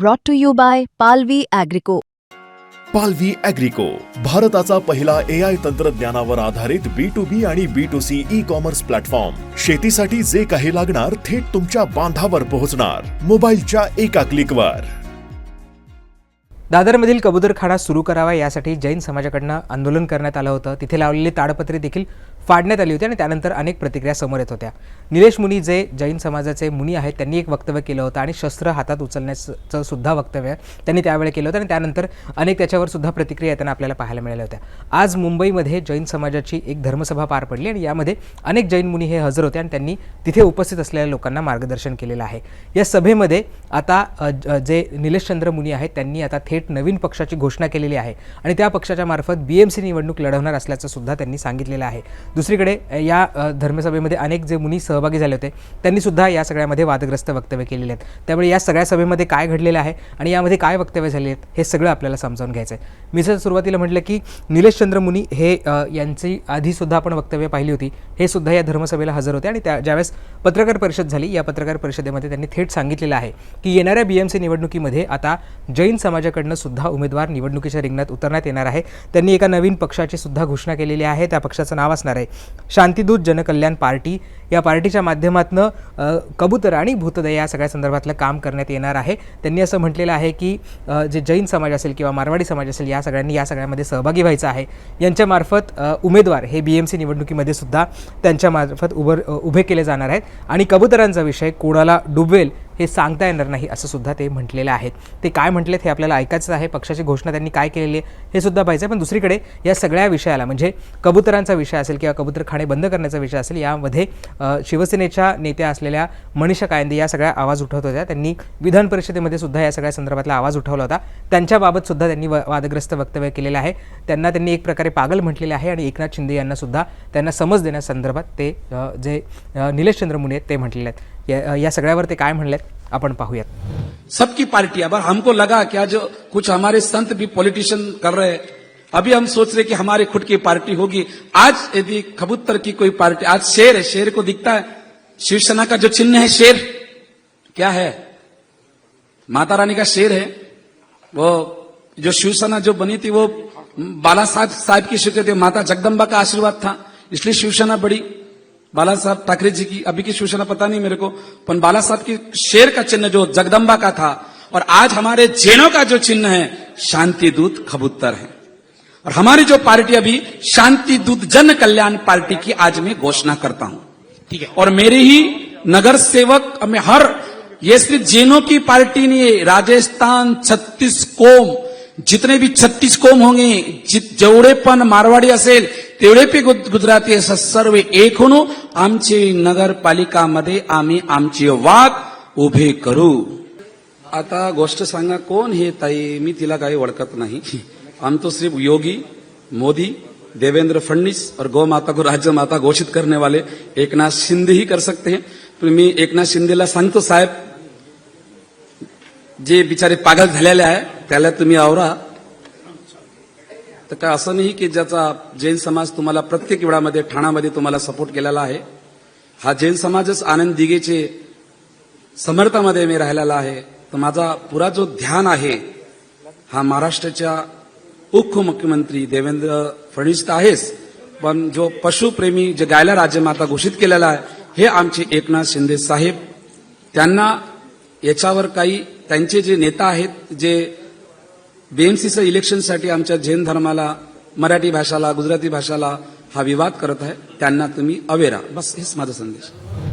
brought to you by Palvi Agrico. पालवी अॅग्रिको भारताचा पहिला ए आय तंत्रज्ञानावर आधारित बी टू बी आणि B to C e commerce platform शेतीसाठी जे काही लागणार थेट तुमच्या बांधावर पोहोचणार. मोबाईलच्या एका क्लिकवर दादरमधील कबूतरखाना सुरू करावा यासाठी जैन समाजाकडनं आंदोलन करण्यात आलं होतं. तिथे लावलेली ताडपत्रे देखील फाडण्यात आली होती आणि त्यानंतर अनेक प्रतिक्रिया समोर येत होत्या. निलेश मुनी जे जैन समाजाचे मुनी आहेत त्यांनी एक वक्तव्य केलं होतं आणि शस्त्र हातात उचलण्याचं सुद्धा वक्तव्य त्यांनी त्यावेळी केलं होतं आणि त्यानंतर अनेक त्याच्यावर सुद्धा प्रतिक्रिया येताना आपल्याला पाहायला मिळाल्या होत्या. आज मुंबईमध्ये जैन समाजाची एक धर्मसभा पार पडली आणि यामध्ये अनेक जैन मुनी हे हजर होते आणि त्यांनी तिथे उपस्थित असलेल्या लोकांना मार्गदर्शन केलेलं आहे. या सभेमध्ये आता जे निलेशचंद्र मुनी आहेत त्यांनी आता थेट नवीन पक्षाची घोषणा केलेली आहे आणि त्या पक्षाच्या मार्फत बी एम सी निवडणूक लढवणार असल्याचं सुद्धा त्यांनी सांगितलेलं आहे. दुसरीकडे या धर्मसभेमध्ये अनेक जे मुनी सहभागी झाले होते त्यांनी सुद्धा या सगळ्यामध्ये वादग्रस्त वक्तव्य केलेले आहेत. त्यामुळे या सगळ्या सभेमध्ये काय घडलेलं आहे आणि यामध्ये काय वक्तव्य झाले आहेत हे सगळं आपल्याला समजावून घ्यायचं आहे मी जर सुरुवातीला म्हटलं की निलेशचंद्र मुनी हे यांची आधीसुद्धा आपण वक्तव्य पाहिली होती हे सुद्धा या धर्मसभेला हजर होते आणि त्या ज्यावेळेस पत्रकार परिषद झाली या पत्रकार परिषदेमध्ये त्यांनी थेट सांगितलेलं आहे की येणाऱ्या बी एम सी निवडणुकीमध्ये आता जैन समाजाकडनं सुद्धा उमेदवार निवडणुकीच्या रिंगणात उतरण्यात येणार आहे. त्यांनी एका नवीन पक्षाची सुद्धा घोषणा केलेली आहे त्या पक्षाचं नाव असणार आहे. शांतिदूत जनकल्याण पार्टी या पार्टीच्या माध्यमातून कबूतर आणि भूतदया या सगळ्या संदर्भातलं काम करण्यात येणार आहे. त्यांनी असं म्हटलेलं आहे की जे जैन समाज असेल किंवा मारवाडी समाज असेल या सगळ्यांनी या सगळ्यामध्ये सहभागी व्हायचं आहे. यांच्यामार्फत उमेदवार हे बी एम सी निवडणुकीमध्ये सुद्धा त्यांच्यामार्फत उभर उभे केले जाणार आहेत. आणि कबुतरांचा विषय कोणाला डुबवेल हे सांगता येणार नाही असं सुद्धा ते म्हटलेलं आहेत ते काय म्हटलेत हे आपल्याला ऐकायचं आहे. पक्षाची घोषणा त्यांनी काय केलेली आहे हे सुद्धा पाहिजे पण दुसरीकडे या सगळ्या विषयाला म्हणजे कबुतरांचा विषय असेल किंवा कबूतरखाने बंद करण्याचा विषय असेल यामध्ये शिवसेनेच्या नेत्या असलेल्या मनीषा कायंदे या सगळ्या आवाज उठवत होत्या. त्यांनी विधान परिषदेमध्ये सुद्धा या सगळ्या संदर्भातला आवाज उठवला होता. त्यांच्याबाबत सुद्धा त्यांनी व- वादग्रस्त वक्तव्य केलेलं आहे. त्यांना त्यांनी एक प्रकारे पागल म्हटलेले आहे आणि एकनाथ शिंदे यांना सुद्धा त्यांना समज देण्यासंदर्भात ते जे अ, निलेशचंद्र मुने आहेत ते म्हटलेले आहेत. या या सगळ्यावर ते काय म्हणलेत, आपण पाहूयात. सबकी पार्टी अब हमको लगा कि आज कुछ हमारे संत भी पॉलिटिशियन कर रहे हैं। अभी हम सोच रहे कि हमारे खुद की पार्टी होगी। आज यदि कबूतर की कोई पार्टी, आज शेर है, शेर को दिखता है। शिवसेना का जो चिन्ह है, शेर। क्या है? माता रानी का शेर है। वो जो शिवसेना जो बनी थी, वो बाला साहब साहब की थे। माता जगदम्बा का आशीर्वाद था। इसलिए शिवसेना बड़ी। बाला साहब ठाकरे जी की अभी की सूचना पता नहीं मेरे को पर बाला साहब की शेर का चिन्ह जो जगदम्बा का था और आज हमारे जैनों का जो चिन्ह है शांति दूत खबूतर है। और हमारी जो पार्टी अभी शांति दूत जन कल्याण पार्टी की आज मैं घोषणा करता हूँ। ठीक है। और मेरे ही नगर सेवक में हर ये सिर्फ़ जैनों की पार्टी नहीं है राजस्थान छत्तीस कोम जितने भी छत्तीस कोम होंगे पण मारवाडी असेल तेवढेपी गु- गुजराती सर्व एकूण आमची नगरपालिकामध्ये आम्ही आमची वाद उभे करू. आता गोष्ट सांगा कोण हे ताई? मी तिला काही ओळखत नाही. हम तो सिर्फ योगी मोदी देवेंद्र फडणवीस और गौ माता को राज्य माता घोषित करने वाले एकनाथ शिंदे ही कर सकते हैं। पण मी एकनाथ शिंदेला सांगतो साहेब जे बिचारे पागल झालेले आहे त्याला तुम्ही आवरा. तर काय असं नाही की ज्याचा जैन समाज तुम्हाला प्रत्येक वेळामध्ये ठाण्यामध्ये तुम्हाला सपोर्ट केलेला आहे. हा जैन समाजच आनंद दिघेचे समर्थामध्ये मी राहिलेला आहे. तर माझा पुरा जो ध्यान आहे हा महाराष्ट्राच्या उपमुख्यमंत्री देवेंद्र फडणवीस तर आहेच. पण जो पशुप्रेमी जे गायला राज्यमाता घोषित केलेला आहे हे आमचे एकनाथ शिंदे साहेब त्यांना याच्यावर काही त्यांचे जे नेता आहेत जे बीएमसीचं इलेक्शनसाठी आमच्या जैन धर्माला मराठी भाषाला गुजराती भाषाला हा विवाद करत आहे. त्यांना तुम्ही अवेरा. बस हेच माझा संदेश.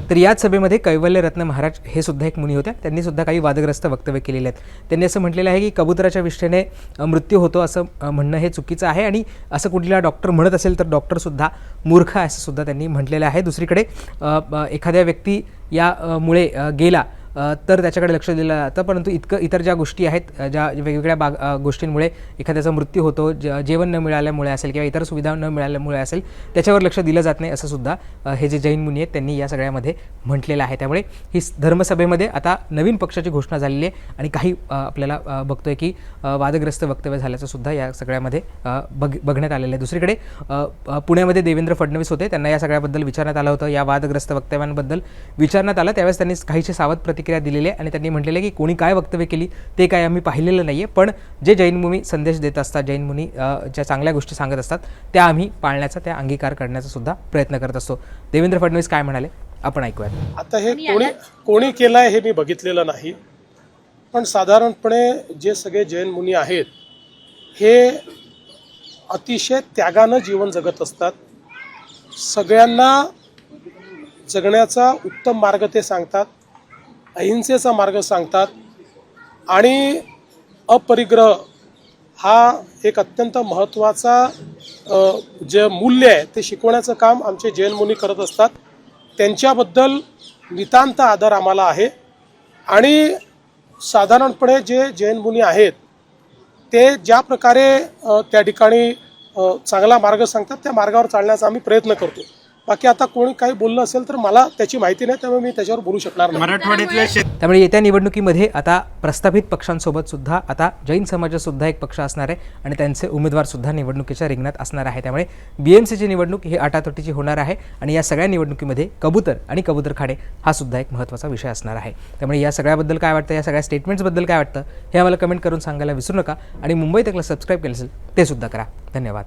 तर याच सभेमध्ये कैवल्य रत्न महाराज हे सुद्धा एक मुनी होत्या त्यांनी सुद्धा काही वादग्रस्त वक्तव्य केलेले आहेत. त्यांनी असं म्हटलेलं आहे की कबुतराच्या विष्ठेने मृत्यू होतो असं म्हणणं हे चुकीचं आहे आणि असं कुठला डॉक्टर म्हणत असेल तर डॉक्टरसुद्धा मूर्ख आहे असं सुद्धा त्यांनी म्हटलेलं आहे. दुसरीकडे एखाद्या व्यक्ती या मुळे गेला तर त्याच्याकडे लक्ष दिलं जातं. परंतु इतकं इतर ज्या गोष्टी आहेत ज्या वेगवेगळ्या बाग गोष्टींमुळे एखाद्याचा मृत्यू होतो ज जेवण न मिळाल्यामुळे असेल किंवा इतर सुविधा न मिळाल्यामुळे असेल त्याच्यावर लक्ष दिलं जात नाही असं सुद्धा हे जे जैन मुनी आहेत त्यांनी या सगळ्यामध्ये म्हटलेलं आहे. त्यामुळे ही धर्मसभेमध्ये आता नवीन पक्षाची घोषणा झालेली आहे आणि काही आपल्याला बघतोय की वादग्रस्त वक्तव्य झाल्याचं सुद्धा या सगळ्यामध्ये बघ बघण्यात आलेलं आहे. दुसरीकडे पुण्यामध्ये देवेंद्र फडणवीस होते त्यांना या सगळ्याबद्दल विचारण्यात आलं होतं. या वादग्रस्त वक्तव्यांबद्दल विचारण्यात आलं. त्यावेळेस त्यांनी काहीशी सावध प्रतिक्रिया प्रतिक्रिया दिलेली आहे. आणि त्यांनी म्हटलेलं आहे की कोणी काय वक्तव्य केली ते काय आम्ही पाहिलेलं नाही आहे पण जे जैन मुनी संदेश देत असतात जैन मुनी ज्या चांगल्या गोष्टी सांगत असतात त्या आम्ही पाळण्याचा त्या अंगीकार करण्याचा सुद्धा प्रयत्न करत असतो. देवेंद्र फडणवीस काय म्हणाले? आपण ऐकूयात. आता हे कोणी कोणी केलं आहे हे मी बघितलेलं नाही. पण साधारणपणे जे सगळे जैन मुनी आहेत हे अतिशय त्यागानं जीवन जगत असतात. सगळ्यांना जगण्याचा उत्तम मार्ग ते सांगतात. अहिंसेचा मार्ग सांगतात आणि अपरिग्रह हा एक अत्यंत महत्त्वाचा जे मूल्य आहे ते शिकवण्याचं काम आमचे जैन मुनी करत असतात त्यांच्याबद्दल नितांत आदर आम्हाला आहे. आणि साधारणपणे जे जैन मुनी आहेत ते ज्या प्रकारे त्या ठिकाणी चांगला मार्ग सांगतात त्या मार्गावर चालण्याचा आम्ही प्रयत्न करतो. बाकी आता कोणी काही बोललं असेल तर मला त्याची माहिती नाही त्यामुळे मी त्याच्यावर बोलू शकणार नाही. मराठवाड्यातल्या शेत त्यामुळे येत्या निवडणुकीमध्ये आता प्रस्थापित पक्षांसोबत सुद्धा आता जैन समाजाचा सुद्धा एक पक्ष असणार आहे आणि त्यांचे उमेदवार सुद्धा निवडणुकीच्या रिंगणात असणार आहे. त्यामुळे बी एम सीची निवडणूक ही आटातोटीची होणार आहे आणि या सगळ्या निवडणुकीमध्ये कबूतर आणि कबूतरखाडे हा सुद्धा एक महत्त्वाचा विषय असणार आहे. त्यामुळे या सगळ्याबद्दल काय वाटतं या सगळ्या स्टेटमेंट्सबद्दल काय वाटतं हे आम्हाला कमेंट करून सांगायला विसरू नका आणि मुंबई तकला सबस्क्राईब केलं असेल ते सुद्धा करा. धन्यवाद.